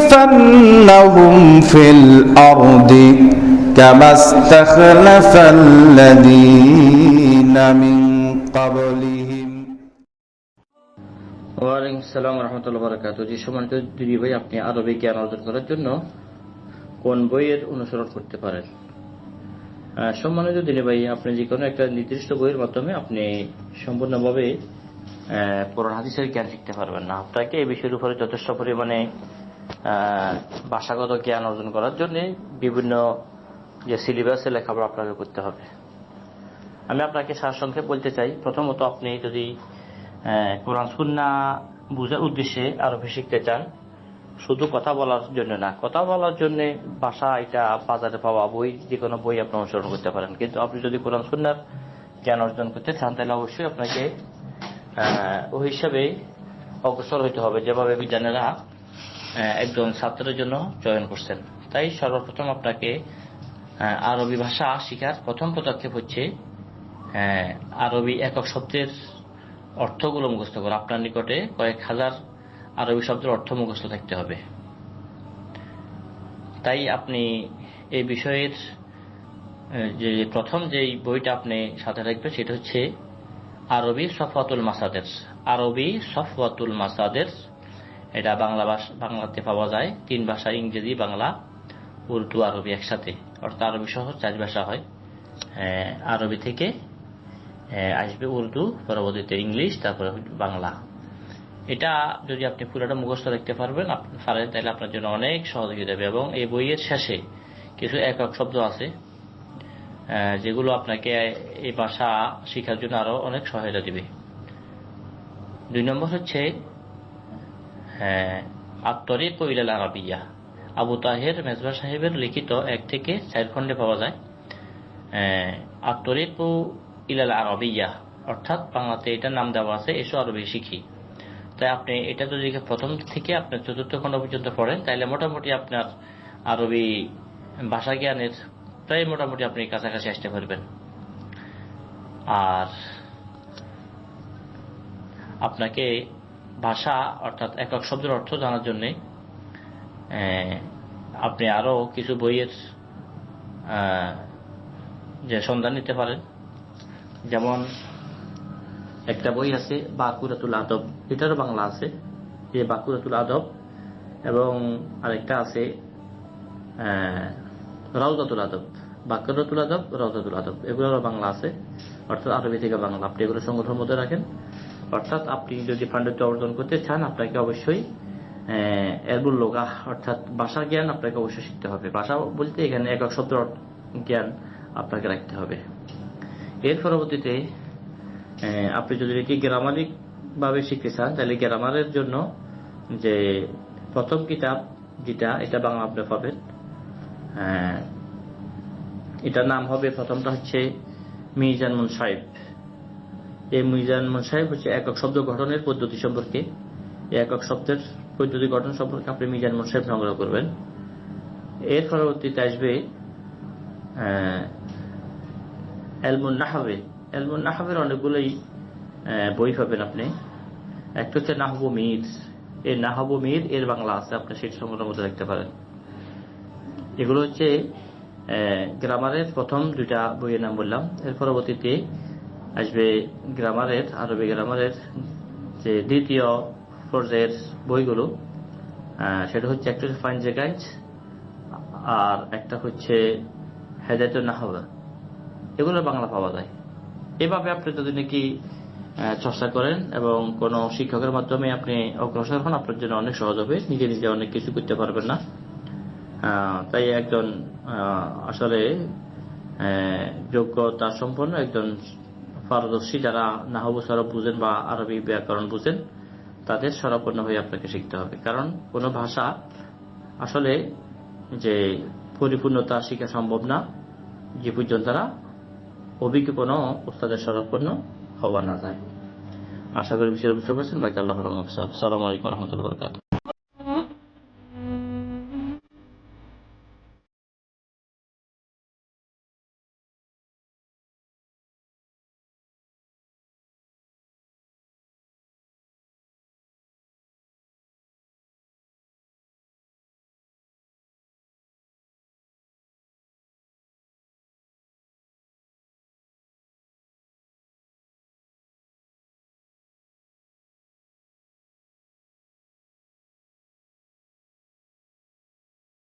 ليستخلفنهم في الأرض كما استخلف الذين من قبلهم ওয়ালাইকুম আসসালাম রহমতুল্লাহ বারাকাত যে সম্মানিত দিদি ভাই আপনি আরবি জ্ঞান অর্জন করার জন্য কোন বইয়ের অনুসরণ করতে পারেন আহ, সম্মানিত দিদি ভাই আপনি যে কোনো একটা নির্দিষ্ট বইয়ের মাধ্যমে আপনি সম্পূর্ণভাবে আহ, কোরআন হাদিসের জ্ঞান শিখতে পারবেন না। আপনাকে এই বিষয়ের উপরে যথেষ্ট পরিমাণে ভাষাগত জ্ঞান অর্জন করার জন্য বিভিন্ন যে সিলেবাসে লেখাপড়া আপনাকে করতে হবে। আমি আপনাকে সারসংক্ষেপ বলতে চাই। প্রথমত আপনি যদি কোরআন সুন্না বুঝার উদ্দেশ্যে আরবি শিখতে চান, শুধু কথা বলার জন্য না, কথা বলার জন্য ভাষা, এটা বাজারে পাওয়া বই যে কোনো বই আপনি অনুসরণ করতে পারেন। কিন্তু আপনি যদি কোরআন সুন্নার জ্ঞান অর্জন করতে চান, তাহলে অবশ্যই আপনাকে ওই হিসাবে অগ্রসর হইতে হবে। যেভাবে বিজ্ঞানীরা একজন ছাত্রের জন্য চয়ন করছেন। তাই সর্বপ্রথম আপনাকে আরবি ভাষা শেখার প্রথম পদক্ষেপ হচ্ছে আরবি একক শব্দের অর্থগুলো মুখস্থ করা। আপনার নিকটে কয়েক হাজার আরবি শব্দের অর্থ মুখস্থ থাকতে হবে। তাই আপনি এই বিষয়ের যে প্রথম যে বইটা আপনি সাথে রাখবেন, সেটা হচ্ছে আরবি সফওয়াতুল মাসাদের। আরবি সফওয়াতুল মাসাদের, এটা বাংলা ভাষা, বাংলাতে পাওয়া যায়। তিন ভাষা, ইংরেজি, বাংলা, উর্দু, আরবি একসাথে। অর্থাৎ আরবি সহ চার ভাষা হয়। আরবি থেকে আসবে উর্দু, পরবর্তীতে ইংলিশ, তারপরে বাংলা। এটা যদি আপনি পুরোটা মুখস্থ দেখতে পারবেন পারেন তাহলে আপনার জন্য অনেক হয়ে যাবে এবং এই বইয়ের শেষে কিছু একক শব্দ আছে। যেগুলো আপনাকে এই ভাষা শেখার জন্য আরও অনেক সহায়তা দিবে। দুই নম্বর হচ্ছে আত্তরিক ইলাল আরবিয়া। আবু তাহের মেজবা সাহেবের লিখিত এক থেকে চার খণ্ডে পাওয়া যায়। আত্তরিক ইলাল আরবিয়া, অর্থাৎ বাংলাতে এটার নাম দেওয়া আছে, এসো আরবি শিখি। তাই আপনি এটা যদি প্রথম থেকে আপনার চতুর্থ খণ্ড পর্যন্ত পড়েন তাহলে মোটামুটি আপনার আরবি ভাষা জ্ঞানের প্রায় মোটামুটি আপনি কাছাকাছি আসতে পারবেন। আর আপনাকে ভাষা অর্থাৎ একক শব্দের অর্থ জানার জন্য আপনি আরও কিছু বইয়ের যে সন্ধান নিতে পারেন। যেমন একটা বই আছে বাকুরাতুল আদব। এটারও বাংলা আছে, যে বাকুরাতুল আদব। এবং আরেকটা আছে আহ, রাউদাতুল আদব। বাকুরাতুল আদব রাউদাতুল আদব। এগুলোরও বাংলা আছে। অর্থাৎ আরবি থেকে বাংলা। আপনি এগুলো সংগঠনের মধ্যে রাখেন। অর্থাৎ আপনি যদি পাণ্ডিত্য অর্জন করতে চান আপনাকে অবশ্যই এলবুল লোগা অর্থাৎ ভাষা জ্ঞান আপনাকে অবশ্যই শিখতে হবে। ভাষা বলতে এখানে একক শব্দ জ্ঞান আপনাকে রাখতে হবে। এর পরবর্তীতে আপনি যদি এটি গ্রামারিক ভাবে শিখতে চান তাহলে গ্রামারের জন্য যে প্রথম কিতাব যেটা এটা বাংলা আপনি পাবেন। এটার নাম হবে প্রথমটা হচ্ছে মিজান মুনসাইব। এই মিজান মুনসাইব হচ্ছে একক শব্দ গঠনের পদ্ধতি সম্পর্কে। একক শব্দের পদ্ধতি গঠন সম্পর্কে আপনি মিজান মুনসাইব সংগ্রহ করবেন। এর পরবর্তীতে আসবে আহ, এলমুন নাহাবে এলমুন নাহাবের অনেকগুলোই বই পাবেন আপনি। একটা হচ্ছে নাহবু মির। এই নাহবু মির এর বাংলা আছে আপনি সেটা সংগ্রহ মধ্যে দেখতে পারেন। এগুলো হচ্ছে গ্রামারের প্রথম দুইটা বইয়ের নাম বললাম। এর পরবর্তীতে আসবে গ্রামারের, আরবি গ্রামারের যে দ্বিতীয় পর্যায়ের বইগুলো। সেটা হচ্ছে একটা হচ্ছে ফাইন জেগাইজ আর একটা হচ্ছে হেদায়তুল নাহবা এগুলো বাংলা পাওয়া যায়। এভাবে আপনি যদি নাকি চর্চা করেন এবং কোন শিক্ষকের মাধ্যমে আপনি অগ্রসর হন, আপনার জন্য অনেক সহজ হবে। নিজে নিজে অনেক কিছু করতে পারবেন না। তাই একজন আসলে যোগ্যতা সম্পন্ন একজন পারদর্শী যারা নাহবু সরব বুঝেন বা আরবি ব্যাকরণ বুঝেন, তাদের সরাপন্ন হয়ে আপনাকে শিখতে হবে। কারণ কোনো ভাষা আসলে যে পরিপূর্ণতা শিখা সম্ভব না, যে পর্যন্ত তারা অভিজ্ঞ কোনো উস্তাদের সরাপন্ন হওয়া না যায়। আশা করি বিষয়ে বুঝতে পারছেন। বাকি আল্লাহ সালাম আলাইকুম রহমতুল্লাহ